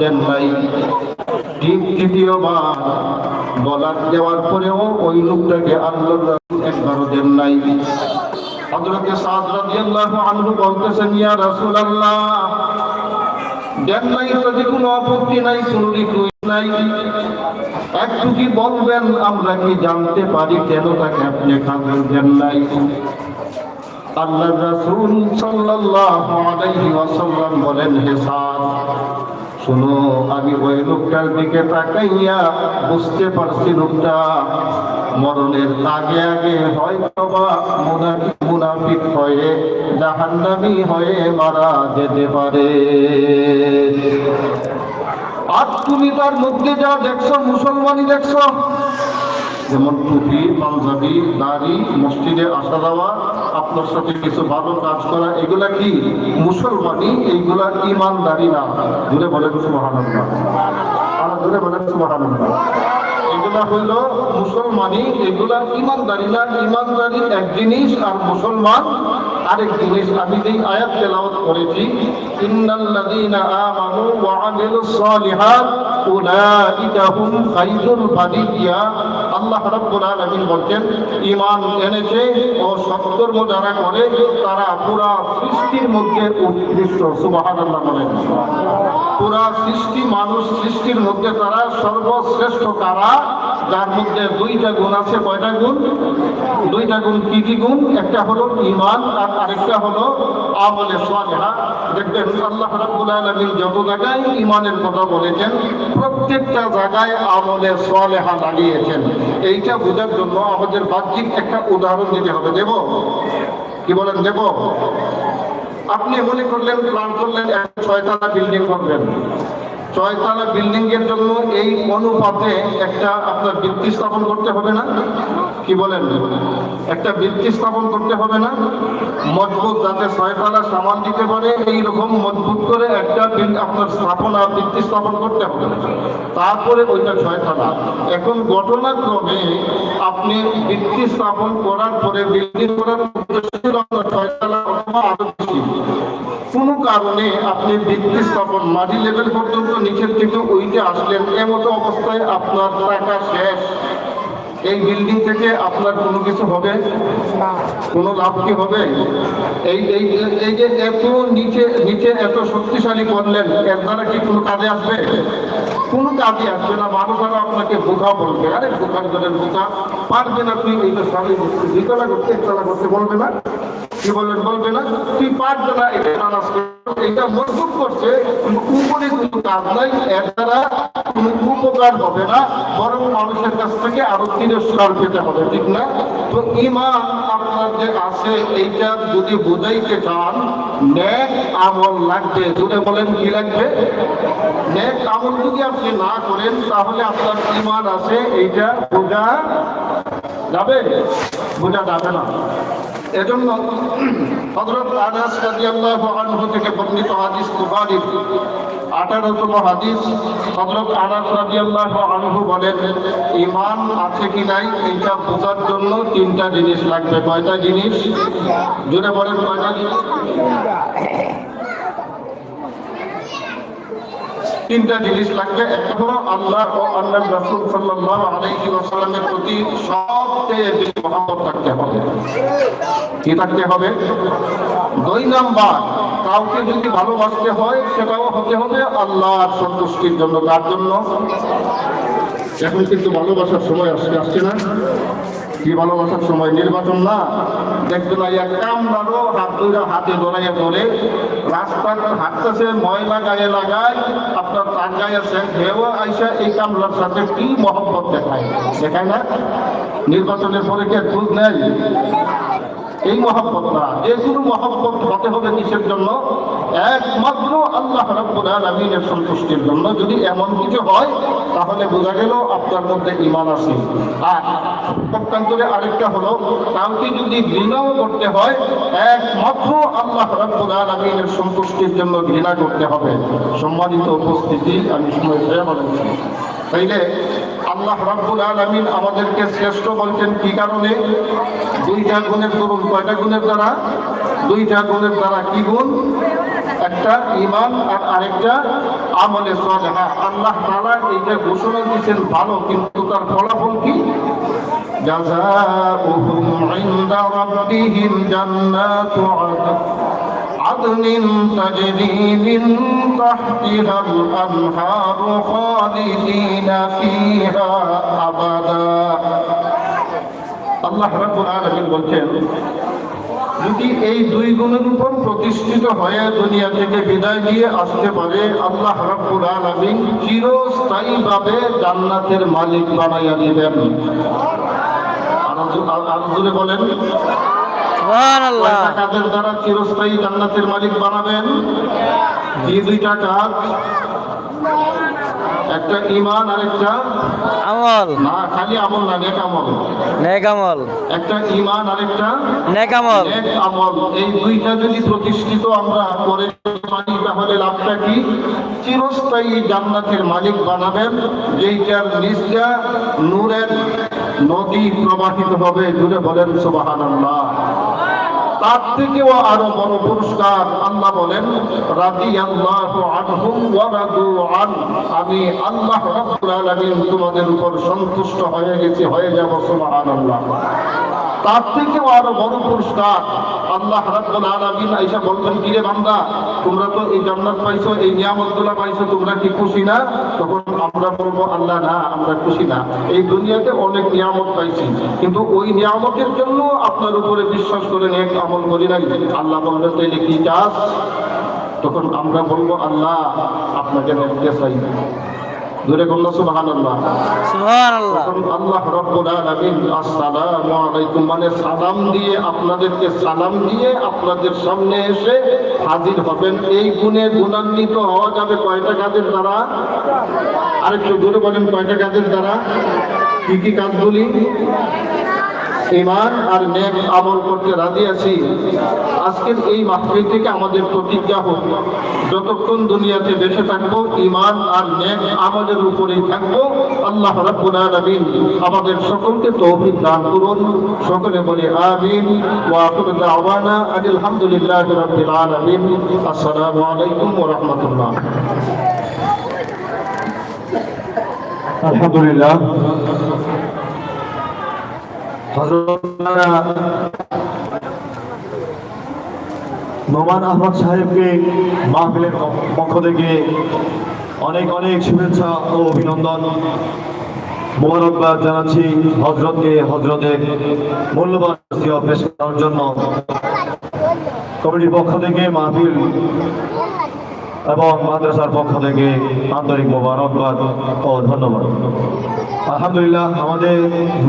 দেন বলার দেওয়ার পরেও ওই লোকটাকে আল্লাহ একবারও দেন নাই। হযরতে সাদ বলতেছেন, ইয়া দেন নাই কোনো আপত্তি নাই, কোনো রিকোয়েস্ট নাই একটু কি বলবেন, আমরা কি জানতে পারি কেন তাকে আপনি খাবার দেন নাই? আল্লাহ রাসূল সাল্লাল্লাহু আলাইহি ওয়াসাল্লাম বলেন, হে সাদ শোনো, আমি ওই লোকটার দিকে তাকাইয়া বুঝতে পারছি লোকটা। মরণের আগে আগে হয়তো বা মুনাফিক মুনাফিক হয়ে, জাহান্নামি হয়ে মারা যেতে পারে। আর তুমি তার মধ্যে যা দেখছ, মুসলমানই দেখছ যেমন টুপি, পাঞ্জাবি, দাড়ি, মসজিদে আসা যাওয়া, আপনার সাথে কিছু ভালো কাজ করা, এগুলা কি মুসলমানি এইগুলা ইমানদারি না। দূরে বলে কিছু মহানন্দা আর দূরে বলে কিছু মহানন্দা এগুলা হইল মুসলমানই, এগুলা ইমানদারি না। ইমানদারি এক জিনিস আর মুসলমান আরেক জিনিস, আমি যেই আয়াত তেলাওয়াত করেছি, ইন্নাল্লাযীনা আমানু ওয়া আমিলুস সালিহাত উলাইকা হুম খায়রুল বারিয়া আল্লাহ রাব্বুল আলামিন বলেন ঈমান এনেছে ও সৎকর্ম যারা করে, তারা পুরা সৃষ্টির মধ্যে উৎকৃষ্ট। সুবহানাল্লাহ বলেন। পুরা সৃষ্টি মানুষ সৃষ্টির মধ্যে তারা সর্বশ্রেষ্ঠ কারা? যার মধ্যে দুইটা গুণ আছে, কয়টা গুণ? দুইটা গুণ কি কি গুণ? একটা হলো ইমান আর আরেকটা হলো আমলে সালেহা। দেখবেন আল্লাহ আলামিন যত জায়গায় ইমানের কথা বলেছেন, প্রত্যেকটা জায়গায় আমলে সালেহা লাগিয়েছেন। এইটা বোঝার জন্য আমাদের বাহ্যিক একটা উদাহরণ দিতে হবে। দেব? কি বলেন, দেব? আপনি মনে করলেন, প্ল্যান করলেন ছয়তলা বিল্ডিং করবেন। ছয়তলা বিল্ডিং এর জন্য এই অনুপাতে একটা আপনার ভিত্তি স্থাপন করতে হবে না? কি বলেন? একটা ভিত্তি স্থাপন করতে হবে না? মজবুত যাতে ছয়তলা সামান দিতে পারে, এইরকম মজবুত করে একটা আপনার স্থাপনা ভিত্তি স্থাপন করতে হবে তারপরে ওইটা ছয়তলা। এখন ঘটনাক্রমে আপনি ভিত্তি স্থাপন করার পরে, বিল্ডিং করার ছয়তলা অথবা আরও বেশি। কোনো কারণে আপনি ভিত্তি স্থাপন, মাটি লেভেল পর্যন্ত নিচের থেকে উইটে আসলেন এমতো অবস্থায় আপনার টাকা শেষ। এই বিল্ডিং থেকে আপনার কোনো কিছু হবে? কোনো লাভ কি হবে? এই এই এই যে এত নিচে নিচে এত শক্তিশালী করলেন, এর দ্বারা কি কোনো কাজে আসবে? কোনো কাজে আসবে না। মানুষ আরও আপনাকে বোকা বলবে। আরে বোকার জনের বোকা। পারবে না তুই এই তো সবই দ্বিতলা করতে, একতলা করতে বলবে না? কি বলবে না, তুই পারবে না, এটা নামাজ এটা মজবুত করছে উপরে কোনো কাজ নাই, এর দ্বারা কোনো উপকার হবে না, বরং মানুষের কাছ থেকে আরও তিরস্কার পেতে হবে, ঠিক না? তো ইমান আপনার যে আছে, এইটা যদি বুঝাইতে চান ন্যাক আমল লাগবে। যদি বলেন কি লাগবে? ন্যাক আমল যদি আপনি না করেন, তাহলে আপনার ইমান আছে, এইটা বোঝা যাবে? বোঝা যাবে না। এজন্য হযরত আনাস রাদিয়াল্লাহু আনহু থেকে বর্ণিত হাদিস বুখারী 18তম হাদিস, হযরত আনাস রাদিয়াল্লাহু আনহু বলেন, ঈমান আছে কি নাই? এটা বোঝার জন্য তিনটা জিনিস লাগবে। কয়টা জিনিস? জুড়ে বলেন কয়টা? জিনিস তিনটা জিনিস লাগবে। একটা হলো আল্লাহ ও আল্লাহ রাসূল ওয়াসাল্লামের প্রতি সবচেয়ে বেশি মহব্বত থাকতে হবে। কি থাকতে হবে? দুই নাম্বার, কাউকে যদি ভালোবাসতে হয়, সেটাও হতে হবে আল্লাহর সন্তুষ্টির জন্য। তার জন্য? এখন কিন্তু ভালোবাসার সময় আসছে আসছে না? কি ভালোবাসার সময়? নির্বাচন না। দেখতে না কাম কামড়ারও হাত ধরে হাতে ধরাইয়া ধরে রাস্তা হাঁটতেছে, ময়লা গায়ে লাগায়। আপনার তার গায়ে হেও আইসা এই কামলার সাথে কি মহব্বত দেখায়? দেখায় না? নির্বাচনের পরে কে খোঁজ নেয়? এই মহব্বত না যে কোনো মহব্বত হতে হবে কিসের জন্য? একমাত্র আল্লাহ রাব্বুল সন্তুষ্টির জন্য। যদি এমন কিছু হয়, তাহলে বোঝা গেল আপনার মধ্যে ইমান আছে। আর পক্ষান্তরে আরেকটা হলো, কাউকে যদি ঘৃণাও করতে হয়, একমাত্র আল্লাহ রাব্বুল আলামিনের সন্তুষ্টির জন্য ঘৃণা করতে হবে। সম্মানিত উপস্থিতি, আমি সময় তাইলে আল্লাহ রাব্বুল আলামিন আমাদেরকে শ্রেষ্ঠ বলছেন কি কারণে দুইটা গুণের দরুন কয়টা গুণের দ্বারা দুইটা গুণের দ্বারা কি গুণ একটা ইমান আর আরেকটা আমলে সলেহা আল্লাহ তাআলা এইটা ঘোষণা দিয়েছেন ভালো কিন্তু তার ফলাফল কি জাযাউহুম ইনদা রাব্বিহিম জান্নাতু আদন عدن تجري من تحتها الأنهار خالدين فيها أبدا আল্লাহ রাব্বুল আলামিন বলছেন যদি এই দুই গুণের উপর প্রতিষ্ঠিত হয়ে দুনিয়া থেকে বিদায় নিয়ে আসতে পারে আল্লাহ রাব্বুল আলামিন চিরস্থায়ীভাবে জান্নাতের মালিক বানাইয়া দিবেন আরো জোরে বলেন সুবহানাল্লাহ কয়টা কাজের দ্বারা চিরস্থায়ী জান্নাতের মালিক বানাবেন যে দুইটা কাজ একটা ইমান আর একটা আমল। না খালি আমল না নেক আমল। নেক আমল। একটা ইমান আর একটা নেক আমল। নেক আমল। এই দুইটা যদি প্রতিষ্ঠিত আমরা করে পারি তাহলে লাভটা কি? চিরস্থায়ী জান্নাতের মালিক বানাবেন যেইটার নিচটা নূরের নদী প্রবাহিত হবে। জুড়ে বলেন সুবহানাল্লাহ। তার থেকেও আরও বড় পুরস্কার আল্লাহ বলেন রাজি আল্লাহ আমি আল্লাহ রাব্বুল তোমাদের উপর সন্তুষ্ট হয়ে গেছি, হয়ে যাব সুবহানাল্লাহ। তার থেকেও আরও বড় পুরস্কার আল্লাহ রাব্বুল আলামিন আইসা বলবেন কি রে বান্দা, তোমরা তো এই জান্নাত পাইছো, এই নিয়ামতগুলো পাইছো, তোমরা কি খুশি না? তখন আমরা বলব, আল্লাহ, না, আমরা খুশি না। এই দুনিয়াতে অনেক নিয়ামত পাইছি, কিন্তু ওই নিয়ামতের জন্য আপনার উপরে বিশ্বাস করে নেক আমল করি নাই। আল্লাহ বলবেন তাইলে কি চাস তখন আমরা বলব, আল্লাহ, আপনাকে দেখতে চাই দূরে বলল সুবহানাল্লাহ? সুবহানাল্লাহ। আল্লাহ রব্বুল আলামিন আসসালামু আলাইকুম মানে সালাম দিয়ে আপনাদেরকে সালাম দিয়ে আপনাদের সামনে এসে হাজির হবেন। এই গুণে গুণান্বিত হওয়া যাবে কয়টা কাজের দ্বারা? আরেকটু দূরে বলেন কয়টা কাজের দ্বারা? কি কি কাজগুলি? ইমান আর নেক আমল করতে রাজি আছি। আজকের এই মাহফিল থেকে আমাদের প্রতিজ্ঞা হোক, যতক্ষণ দুনিয়াতে বেঁচে থাকব, ইমান আর নেক আমলের উপরেই থাকব। আল্লাহ রাব্বুল আলামিন আমাদের সকলকে তৌফিক দান করুন। সকলে বলে আমিন। ওয়া আখিরু দাওয়ানা আলহামদুলিল্লাহি রাব্বিল আলামিন। আসসালামু আলাইকুম ওয়া রাহমাতুল্লাহ। আলহামদুলিল্লাহ। নোমান আহমদ সাহেবকে মাহফিলের পক্ষ থেকে অনেক অনেক শুভেচ্ছা ও অভিনন্দন। মোবারকবাদ জানাচ্ছি হজরতকে হজরতের মূল্যবান পেশ করার জন্য। কমিটির পক্ষ থেকে মাহফিল এবং মাদ্রাসার পক্ষ থেকে আন্তরিক মোবারকবাদ ও ধন্যবাদ। আলহামদুলিল্লাহ, আমাদের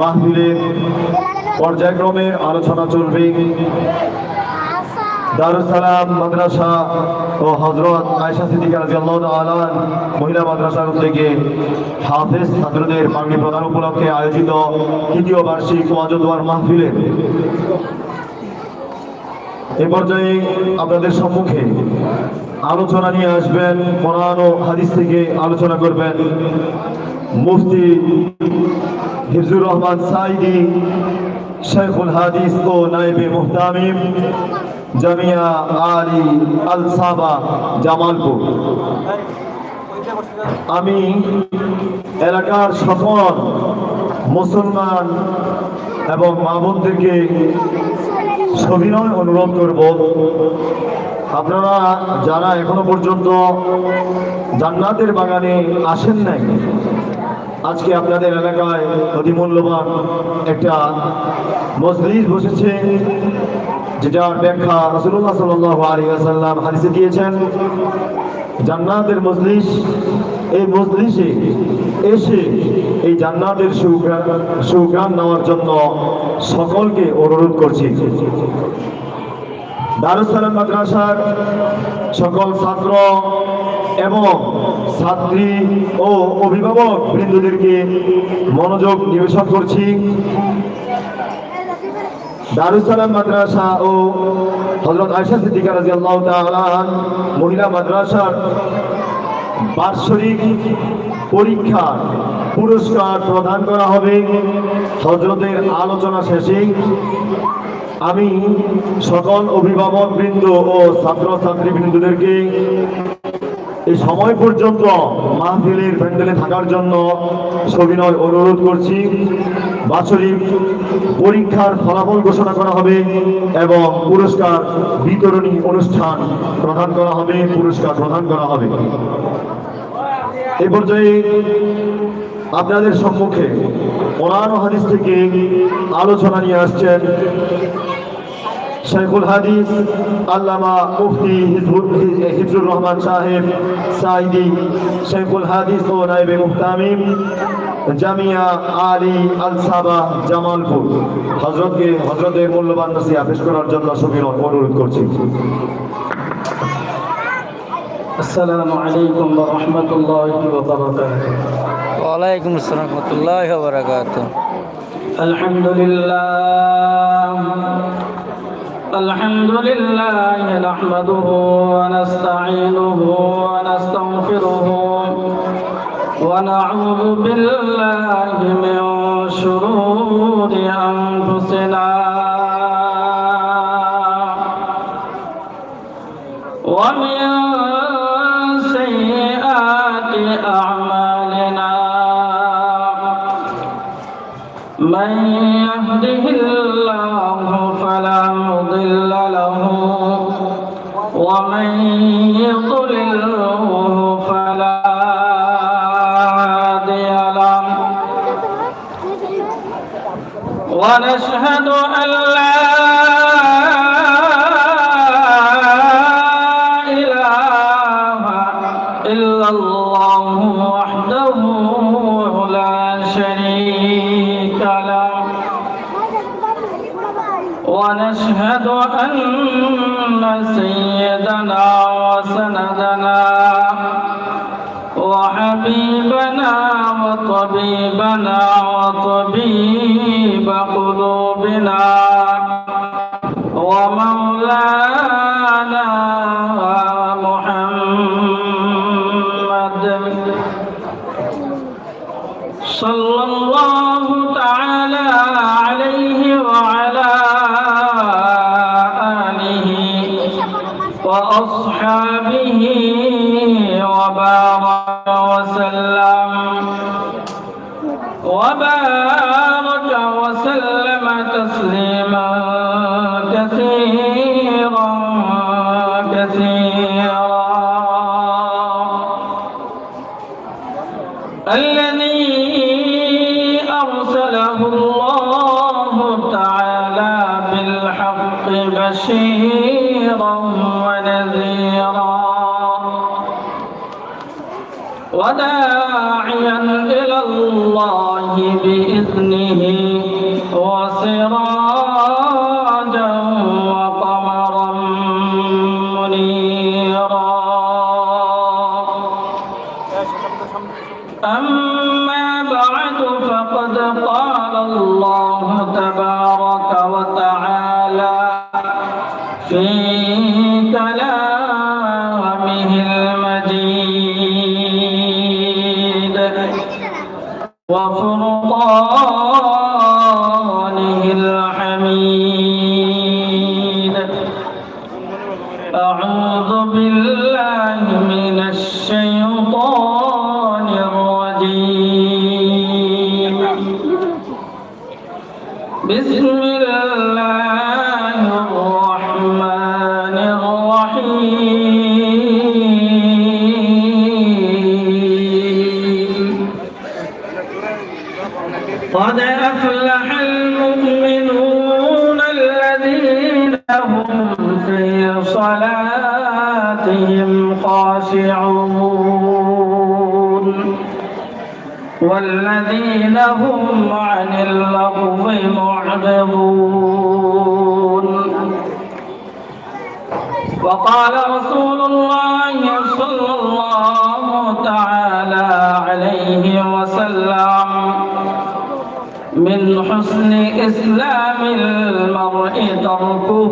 মাহফিলের পর্যায়ক্রমে আলোচনা চলবে। দারুসালাম মাদ্রাসা ও হজরত আয়সা সিদ্দিকা তাআলা মহিলা মাদ্রাসার থেকে হাফেজ ছাত্রদের পাগড়ি প্রদান উপলক্ষে আয়োজিত তৃতীয় বার্ষিক ওয়াজদোয়ার মাহফিলের। এ পর্যায়ে আপনাদের সম্মুখে আলোচনা নিয়ে আসবেন, কোরআন ও হাদিস থেকে আলোচনা করবেন। মুফতি হিজুর রহমান সাইদি শেখুল হাদিস ও নাইবে মুহতামিম, জামিয়া আলী আল সাবা জামালপুর। আমি এলাকার সকল মুসলমান এবং মা বোনদেরকে অনুরোধ করব আপনারা যারা এখনও পর্যন্ত জান্নাতের বাগানে আসেন নাই, আজকে আপনাদের এলাকায় অতি মূল্যবান একটা মজলিস বসেছে, যেটার ব্যাখ্যা রসুল্লাহ সাল্লাহ আলী আসাল্লাম হাদিসে দিয়েছেন। জান্নাতের মজলিস, এই মজলিসে এসে এই জান্নাতের সুগ্রাম সুগ্রাম নেওয়ার জন্য সকলকে অনুরোধ করছি। দারুসালাম মাদ্রাসার সকল ছাত্র এবং ছাত্রী ও অভিভাবক বৃন্দদেরকে মনোযোগ নিবেশন করছি। দারুসালাম মাদ্রাসা ও হজরত আয়সা সিদ্দিকা রাদিয়াল্লাহু তাআলা মহিলা মাদ্রাসার বার্ষিক পরীক্ষা পুরস্কার প্রদান করা হবে। হজরতের আলোচনা শেষে আমি সকল অভিভাবক বৃন্দ ও ছাত্র ছাত্রী বৃন্দদেরকে এই সময় পর্যন্ত মাহফিলের প্যান্ডেলে থাকার জন্য সবিনয় অনুরোধ করছি। বাৎসরিক পরীক্ষার ফলাফল ঘোষণা করা হবে এবং পুরস্কার বিতরণী অনুষ্ঠান প্রদান করা হবে, পুরস্কার প্রদান করা হবে। এ পর্যায়ে আপনাদের সম্মুখে কোরআন হাদিস থেকে আলোচনা নিয়ে আসছেন শেখুল হাদিস আল্লামা মুফতি হিজুর রহমান সাহেব সাইদি শেখুল হাদিস ও নাইবে মুহতামিম জামিয়া আলী আল সাবা জামালপুর। হজরতকে হজরতের মূল্যবান নসিয়া পেশ করার জন্য সবির অনুরোধ করছি। আসসালামু আলাইকুম ওয়া রাহমাতুল্লাহি ওয়া বারাকাতুহু। ওয়ালাইকুম আসসালাম রহমতুল্লাহ বারাকাত الحمد لله الحمد لله نحمده ونستعينه ونستغفره ونعوذ بالله من شرور أنفسنا ومولانا محمد. صلى الله تعالى عليه وعلى آله وأصحابه وبارك وسلم. وبارك وسلم تسليما وسراجا وقمرا منيرا. أما بعد فقد قال الله تبارك وتعالى في كلامه المجيد. وفرقانه قد أفلح المؤمنون الذين هم في صلاتهم خاشعون والذين هم عن اللغو معرضون. وقال رسول الله صلى الله حسن إسلام المرء تركه